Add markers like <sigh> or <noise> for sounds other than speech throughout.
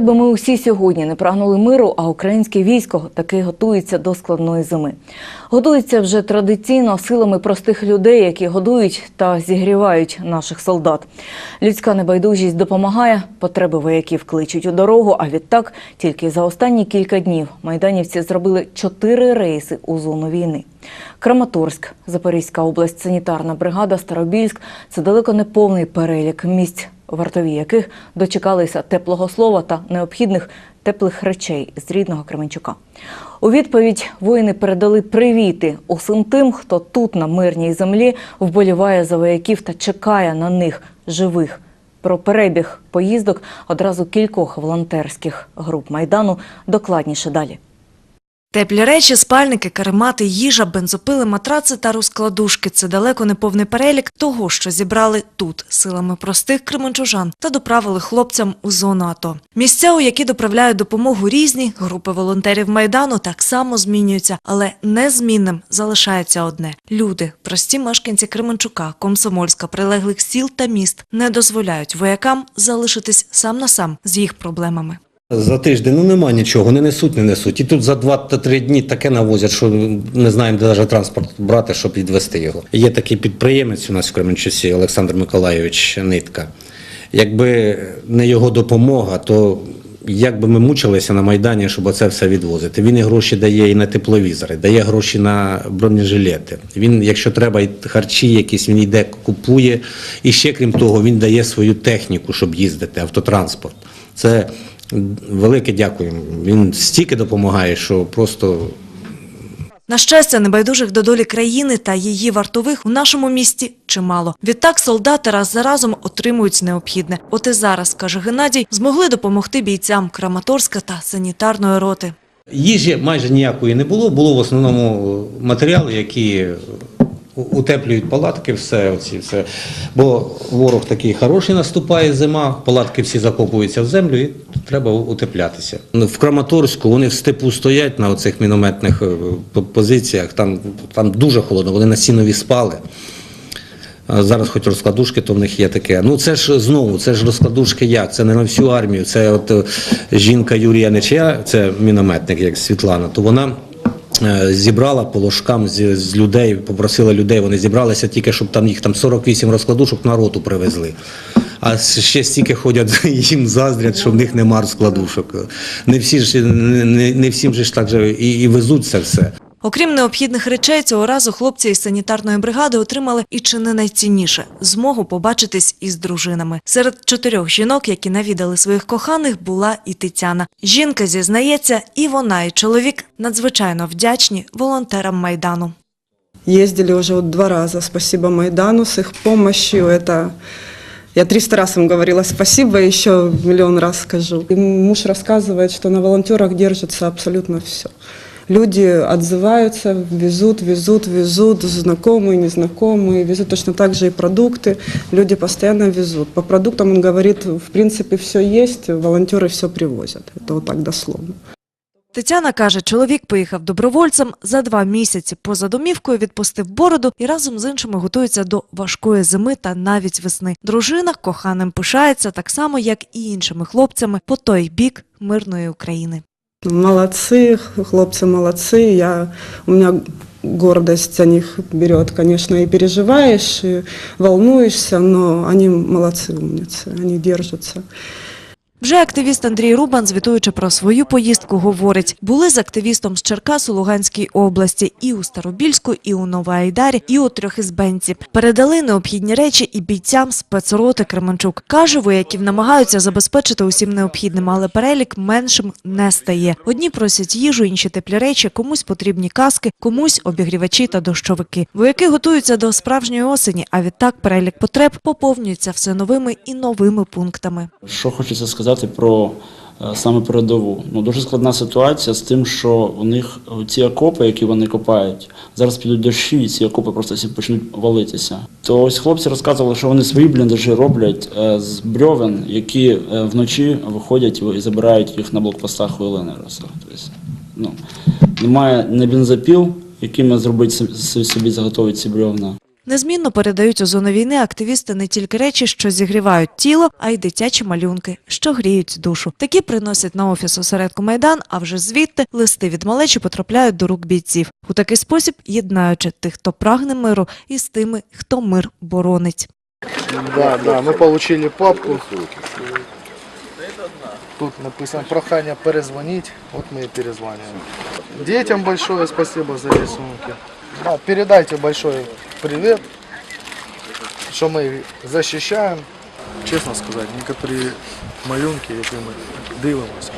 Якби ми усі сьогодні не прагнули миру, а українське військо таки готується до складної зими. Готується вже традиційно силами простих людей, які годують та зігрівають наших солдат. Людська небайдужість допомагає, потреби вояків кличуть у дорогу. А відтак тільки за останні кілька днів майданівці зробили чотири рейси у зону війни. Краматорськ, Запорізька область, санітарна бригада, Старобільськ це далеко не повний перелік місць, вартові яких дочекалися теплого слова та необхідних теплих речей з рідного Кременчука. У відповідь воїни передали привіти усім тим, хто тут на мирній землі вболіває за вояків та чекає на них живих. Про перебіг поїздок одразу кількох волонтерських груп майдану докладніше далі. Теплі речі, спальники, каремати, їжа, бензопили, матраци та розкладушки – це далеко не повний перелік того, що зібрали тут силами простих кременчужан та доправили хлопцям у зону АТО. Місця, у які доправляють допомогу різні, групи волонтерів Майдану так само змінюються, але незмінним залишається одне – люди, прості мешканці Кременчука, Комсомольська, прилеглих сіл та міст не дозволяють воякам залишитись сам на сам з їх проблемами. За тиждень ну нема нічого, не несуть, не несуть. І тут за 2-3 дні таке навозять, що не знаємо, де навіть транспорт брати, щоб відвести його. Є такий підприємець у нас в Кременчусі Олександр Миколайович Нитка. Якби не його допомога, то як би ми мучилися на Майдані, щоб оце все відвозити. Він і гроші дає і на тепловізори, дає гроші на бронежилети. Він, якщо треба, і харчі якісь, він йде, купує. І ще крім того, він дає свою техніку, щоб їздити, автотранспорт. Це велике дякую. Він стільки допомагає, що просто На щастя, небайдужих до долі країни та її вартових у нашому місті чимало. Відтак солдати раз за разом отримують необхідне. От і зараз, каже Геннадій, змогли допомогти бійцям Краматорська та санітарної роти. їжі майже ніякої не було. Було в основному матеріали, які утеплюють палатки, все, оці, все. Бо ворог такий хороший наступає зима, палатки всі закопуються в землю і треба утеплятися. Ну, В Краматорську вони в степу стоять на оцих мінометних е, позиціях, там, там дуже холодно, вони на сінові спали. Зараз хоч розкладушки, то в них є таке. Ну це ж знову, це ж розкладушки як? Це не на всю армію. Це от е, жінка Юрія Нечия, це мінометник, як Світлана, то вона. Е, Зібрала по ложкам з, з людей, попросила людей, вони зібралися тільки, щоб там їх там 48 розкладушок на роту привезли. А ще стільки ходять, <laughs> їм заздрять, що в них нема розкладушок. Не всі ж не, не, не всім же ж так же і, і везуть все. Окрім необхідних речей, цього разу хлопці із санітарної бригади отримали і чи не найцінніше змогу побачитись із дружинами. Серед чотирьох жінок, які навідали своїх коханих, була і Тетяна. Жінка зізнається, і вона, і чоловік надзвичайно вдячні волонтерам майдану. Ездили уже два раза. Спасибо Майдану с их помощью. Это я 300 раз им говорила спасибо, еще миллион раз скажу. Муж рассказывает, что на волонтерах держится абсолютно все Люди отзываются, везут, везут, везут, знакомые, незнакомые, везут точно так же и продукты. Люди постоянно везут. По продуктам он говорит, в принципе, все есть, волонтеры все привозят. Это вот так дословно. Тетяна каже, чоловік поїхав добровольцем за два місяці поза домівкою, відпустив бороду і разом з іншими готується до важкої зими та навіть весни. Дружина коханим пишається так само, як і іншими хлопцями по той бік мирної України. Молодцы, хлопцы молодцы. Я, у меня гордость за них берет, конечно, и переживаешь, и волнуешься, но они молодцы, умницы, они держатся. Вже активіст Андрій Рубан, звітуючи про свою поїздку, говорить, були з активістом з Черкас у Луганській області і у Старобільську, і у Новоайдарі, і у Трьохізбенці. Передали необхідні речі і бійцям спецроти Кременчук. Каже, вояків намагаються забезпечити усім необхідним, але перелік меншим не стає. Одні просять їжу, інші теплі речі, комусь потрібні каски, комусь обігрівачі та дощовики. Вояки готуються до справжньої осені, а відтак перелік потреб поповнюється все новими і новими пунктами. Що хочеться сказати про е, саме передову? Ну дуже складна ситуація з тим, що у них ці окопи, які вони копають, зараз підуть дощі, і ці окопи просто всі почнуть валитися. То ось хлопці розказували, що вони свої бліндажі роблять е, з брьовен, які е, вночі виходять і забирають їх на блокпостах у. Тобто, ну, немає не бензопіл, якими зробити собі заготовити ці брьовна. Незмінно передають у зону війни активісти не тільки речі, що зігрівають тіло, а й дитячі малюнки, що гріють душу. Такі приносять на офіс осередку Майдан, а вже звідти листи від малечі потрапляють до рук бійців. У такий спосіб єднаючи тих, хто прагне миру, із тими, хто мир боронить. Да, да, мы получили папку. Тут написано прохание перезвонить. Вот мы и перезваниваем. Детям большое спасибо за рисунки. Да, передайте большой привет, что мы защищаем. Честно сказать, некоторые малюнки, які ми дивимося,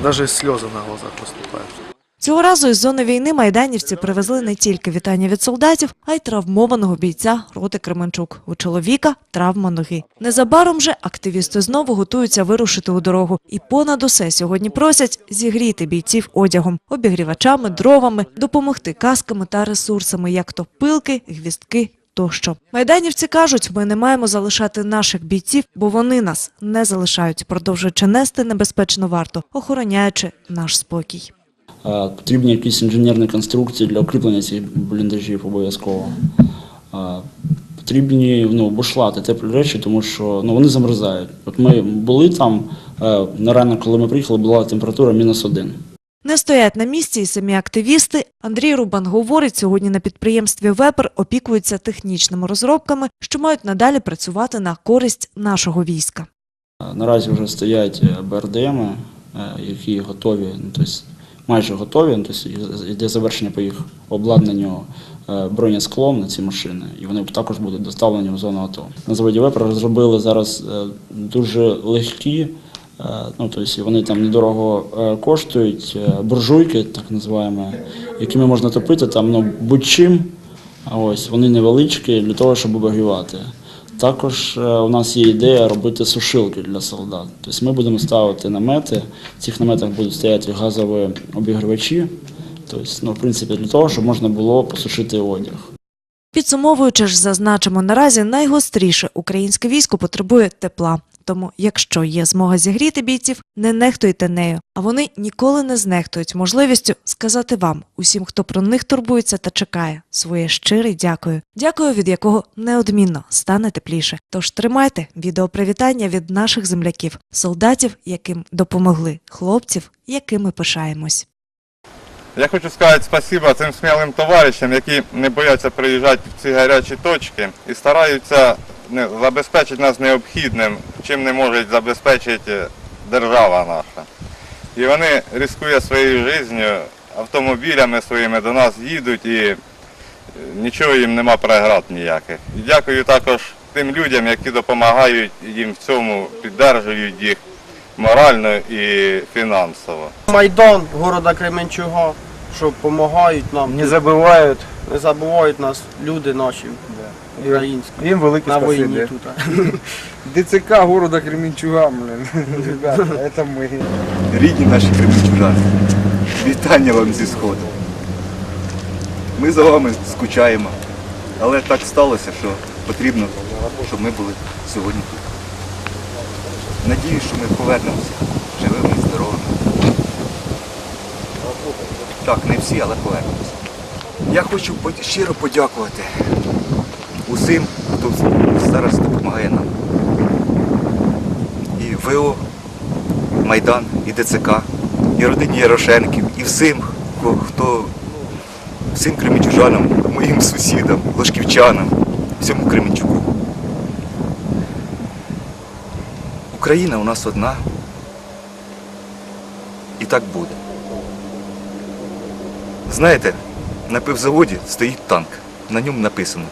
даже сльози на глазах выступают. Цього разу із зони війни майданівці привезли не тільки вітання від солдатів, а й травмованого бійця роти Кременчук. У чоловіка травма ноги. Незабаром же активісти знову готуються вирушити у дорогу. І понад усе сьогодні просять зігріти бійців одягом, обігрівачами, дровами, допомогти касками та ресурсами, як то пилки, гвістки. Тощо майданівці кажуть, ми не маємо залишати наших бійців, бо вони нас не залишають, продовжуючи нести небезпечну варту, охороняючи наш спокій. Е, Потрібні якісь інженерні конструкції для укріплення цих бліндажів обов'язково. Е, Потрібні ну, бушлати, теплі речі, тому що ну, вони замерзають. От ми були там, е, на ранок, коли ми приїхали, була температура мінус один. Не стоять на місці і самі активісти. Андрій Рубан говорить, сьогодні на підприємстві Вепер опікуються технічними розробками, що мають надалі працювати на користь нашого війська. Наразі вже стоять БРДМи, е, які готові, ну, тобто майже готові, ну, тобто йде завершення по їх обладнанню е, бронесклом на ці машини, і вони також будуть доставлені в зону АТО. На заводі Вепер розробили зараз е, дуже легкі, е, ну, тобто вони там недорого коштують, буржуйки, так називаємо, якими можна топити там ну, будь-чим. Ось вони невеличкі для того, щоб обігрівати. Також е, у нас є ідея робити сушилки для солдат. Тобто ми будемо ставити намети. В цих наметах будуть стояти газові обігрівачі. Тобто, ну, в принципі, для того, щоб можна було посушити одяг. Підсумовуючи ж, зазначимо, наразі найгостріше українське військо потребує тепла. Тому, якщо є змога зігріти бійців, не нехтуйте нею. А вони ніколи не знехтують можливістю сказати вам, усім, хто про них турбується та чекає, своє щире дякую. Дякую, від якого неодмінно стане тепліше. Тож тримайте відеопривітання від наших земляків, солдатів, яким допомогли, хлопців, якими пишаємось. Я хочу сказати спасибо цим смілим товаришам, які не бояться приїжджати в ці гарячі точки і стараються забезпечити нас необхідним, чим не може забезпечити держава наша. І вони ризикують своєю життю, автомобілями своїми до нас їдуть і е, нічого їм нема преград ніяких. І дякую також тим людям, які допомагають їм в цьому, підтримують їх морально і фінансово. Майдан города Кременчуга, що допомагають нам. Не забувають. Не забувають нас люди наші українські. Їм велике На спасибі. війні тут. <laughs> ДЦК города Кременчуга, блин. <laughs> Ребята, це ми. Рідні наші кременчужани, вітання вам зі сходу. Ми за вами скучаємо, але так сталося, що потрібно, щоб ми були сьогодні тут. Надіюсь, що ми повернемося живими і здоровими. Так, не всі, але повернемося. Я хочу щиро подякувати усім, хто зараз допомагає нам. І ВО, Майдан, і ДЦК, і родині Ярошенків, і всім, хто, хто всім кременчужанам, моїм сусідам, лошківчанам, всьому Кременчуку. Україна у нас одна. І так буде. Знаєте, на пивзаводі стоїть танк. На ньому написано.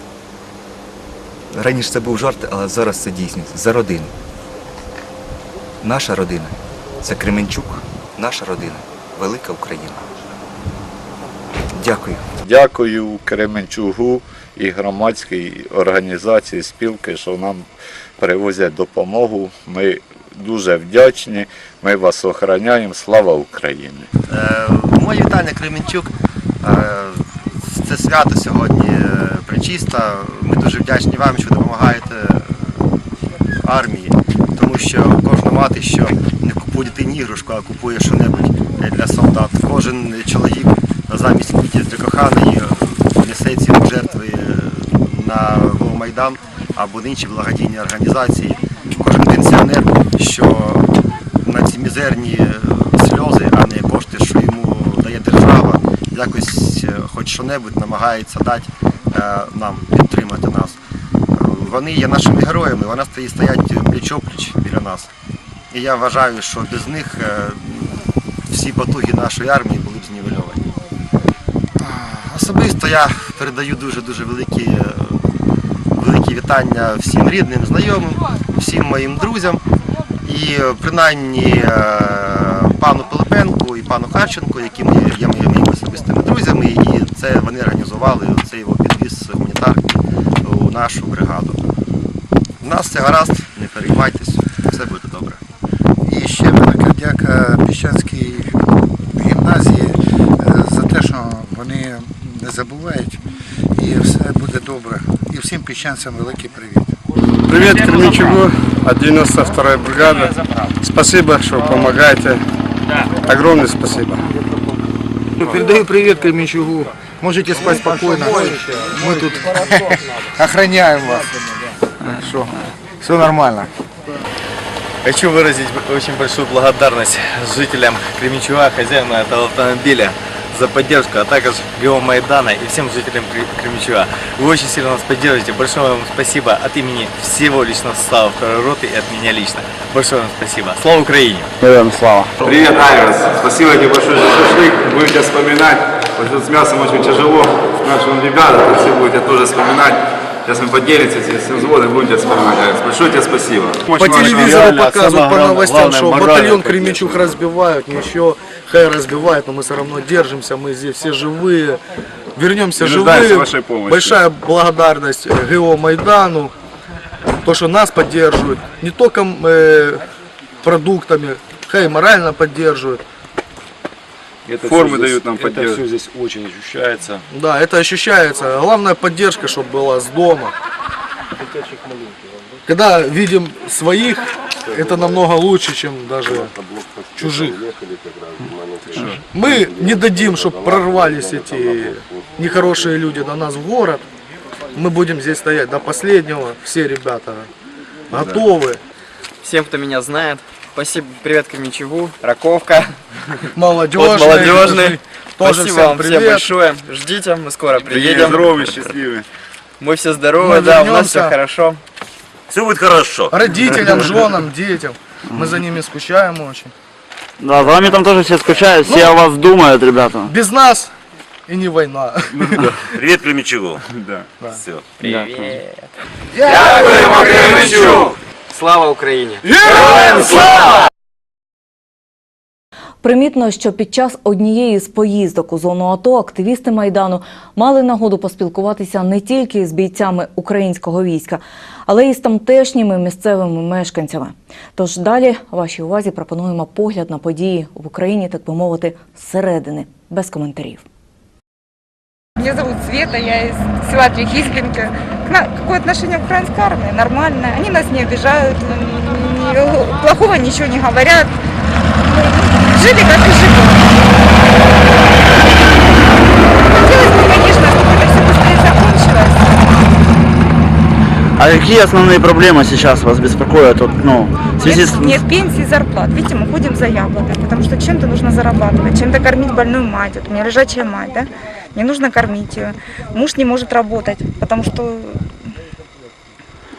Раніше це був жарт, але зараз це дійсність. За родину. Наша родина це Кременчук, наша родина, велика Україна. Дякую. Дякую Кременчугу і громадській організації спілки, що нам привозять допомогу. Ми дуже вдячні. Ми вас охороняємо. Слава Україні! Е, Моє вітання Кременчук. Е, Це свято сьогодні причиста. Ми дуже вдячні вам, що допомагаєте армії, тому що кожна мати, що не купує дитині іграшку, а купує що-небудь для солдат. Кожен чоловік замість квітів для коханої несе цілу жертву Майдан або інші благодійні організації. Кожен пенсіонер, що на ці мізерні сльози, а не кошти, що йому дає держава, якось хоч що-небудь намагається дати нам, підтримати нас. Е, Вони є нашими героями, вони стоять- пліч-опліч біля нас. І я вважаю, що без них е, всі потуги нашої армії були б знівельовані. Особисто я передаю дуже-дуже великі, е, великі вітання всім рідним, знайомим, всім моїм друзям. І е, принаймні е, пану Пилипенку і пану Харченку, які є моїми особистими друзями, і це вони організували цей його підвіз гуманітарки у нашу бригаду. У нас все гаразд, не переймайтесь, все буде добре. І ще велика дяка Піщанській гімназії е, за те, що вони не забувають, і все буде добре. І всім піщанцям великий привіт. Привет Кременчугу от 92-й бригады. Спасибо, что помогаете. Огромное спасибо. Передаю привет Кременчугу. Можете спать спокойно. Мы тут охраняем вас. Что? Все нормально. Хочу выразить очень большую благодарность жителям Кременчуга, хозяину этого автомобиля За поддержку, а также ГО Майдана и всем жителям Кре- Кременчуга. Вы очень сильно нас поддерживаете. Большое вам спасибо от имени всего личного состава второй роты и от меня лично. Большое вам спасибо. Слава Украине! слава. Привет, Айвас. Спасибо тебе большое за шашлык. Будем тебя вспоминать. Вот тут с мясом очень тяжело. Нашим ребятам все будут тебя тоже вспоминать. Сейчас мы поделимся все всем взводом, будем тебя вспоминать. Большое тебе спасибо. По телевизору показывают, по новостям, что батальон Кременчуг разбивают, ничего, хай разбивают, но мы все равно держимся, мы здесь все живые, вернемся живые. в вашей помощи. Большая благодарность э, ГО Майдану, то, что нас поддерживают, не только э, продуктами, хай морально поддерживают. Формы дают нам Это поддержку. все здесь очень ощущается. Да, это ощущается. Главная поддержка, чтобы была с дома. Когда видим своих, это намного лучше, чем даже чужих. Мы не дадим, чтобы прорвались эти нехорошие люди до нас в город. Мы будем здесь стоять до последнего. Все ребята готовы. Всем, кто меня знает, спасибо, привет Кременчугу, Раковка, Молодежный. молодежный. Тоже спасибо всем вам всем привет. большое. Ждите, мы скоро приедем. здоровые, счастливые. Мы все здоровы, Мы да, у нас вернемся. все хорошо. Все будет хорошо. Родителям, <laughs> женам, детям. Мы за ними скучаем очень. Да, за вами там тоже все скучают, все о вас думают, ребята. Без нас и не война. Привет, Кремичеву. Да. Все. Привет. Дякуємо, Кременчуг! Слава Украине! Примітно, що під час однієї з поїздок у зону АТО активісти майдану мали нагоду поспілкуватися не тільки з бійцями українського війська, але й з тамтешніми місцевими мешканцями. Тож далі вашій увазі пропонуємо погляд на події в Україні, так би мовити, зсередини, без коментарів. Меня зовут Света, я из села Трехизбинка. Какое отношение к украинской армии? Нормальное. Они нас не обижают, плохого ничего не говорят. Ну, Жили как и живут. Хотелось бы, конечно, чтобы это все быстрее закончилось. А какие основные проблемы сейчас вас беспокоят? Вот, ну, в связи с... Нет, нет пенсии, зарплат. Видите, мы ходим за яблокой, потому что чем-то нужно зарабатывать, чем-то кормить больную мать. Вот у меня лежачая мать, да? Мне нужно кормить ее. Муж не может работать, потому что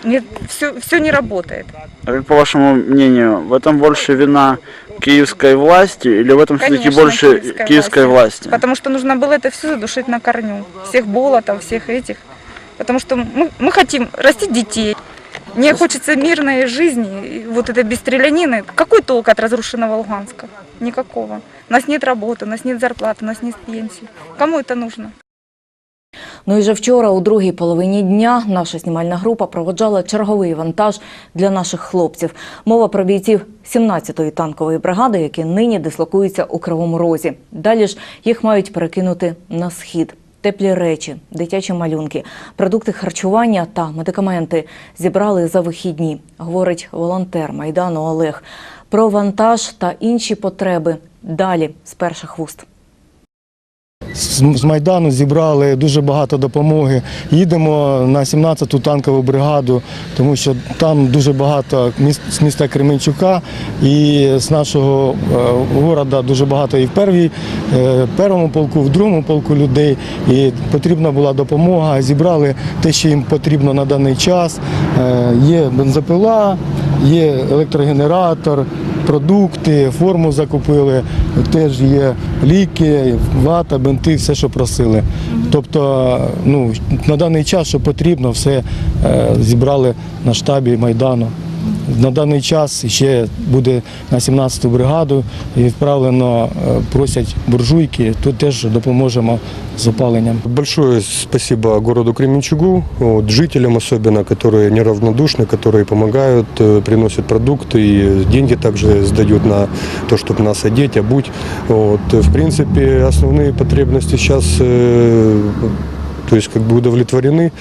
нет, все, все не работает. А как по вашему мнению, в этом больше вина киевской власти или в этом все-таки больше киевской киевской власти? Потому что нужно было это все задушить на корню. Всех болотов, всех этих. Потому что мы, мы хотим растить детей. Мне хочется мирной жизни, вот этой без стрелянины. Какой толк от разрушенного Луганска? Никакого. У нас нет работы, у нас нет зарплаты, у нас нет пенсии. Кому это нужно? Ну і вже вчора, у другій половині дня, наша знімальна група проводжала черговий вантаж для наших хлопців. Мова про бійців 17-ї танкової бригади, які нині дислокуються у Кривому Розі. Далі ж їх мають перекинути на схід. Теплі речі, дитячі малюнки, продукти харчування та медикаменти зібрали за вихідні, говорить волонтер Майдану Олег. Про вантаж та інші потреби далі з перших вуст. З Майдану зібрали дуже багато допомоги. Їдемо на 17-ту танкову бригаду, тому що там дуже багато з міста Кременчука і з нашого е, города дуже багато і в первій, е, першому полку, в другому полку людей. І потрібна була допомога. Зібрали те, що їм потрібно на даний час. Е, Є бензопила, є електрогенератор, продукти, форму закупили, теж є ліки, вата, бинти, все, що просили. Тобто, ну, на даний час, що потрібно, все е, зібрали на штабі Майдану. На даний час ще буде на 17-ту бригаду і відправлено, е, просять буржуйки, тут теж допоможемо з опаленням. Большое спасибо городу Кременчугу, вот, жителям особенно, которые неравнодушны, которые помогают, э, приносят продукты и деньги также сдают на то, чтобы нас одеть, обуть. Вот. В принципе, основные потребности сейчас э, то есть как бы удовлетворены.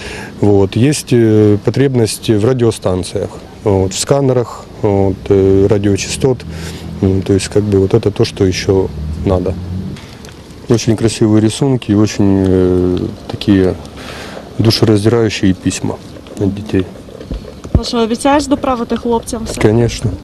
Вот. Есть э, потребность в радиостанциях, вот, в сканерах, вот, э, радиочастот. М, То есть как бы вот это то, что еще надо. Очень красивые рисунки и очень э, такие душераздирающие письма от детей. Ну що, обіцяєш доправити хлопцям все? Конечно.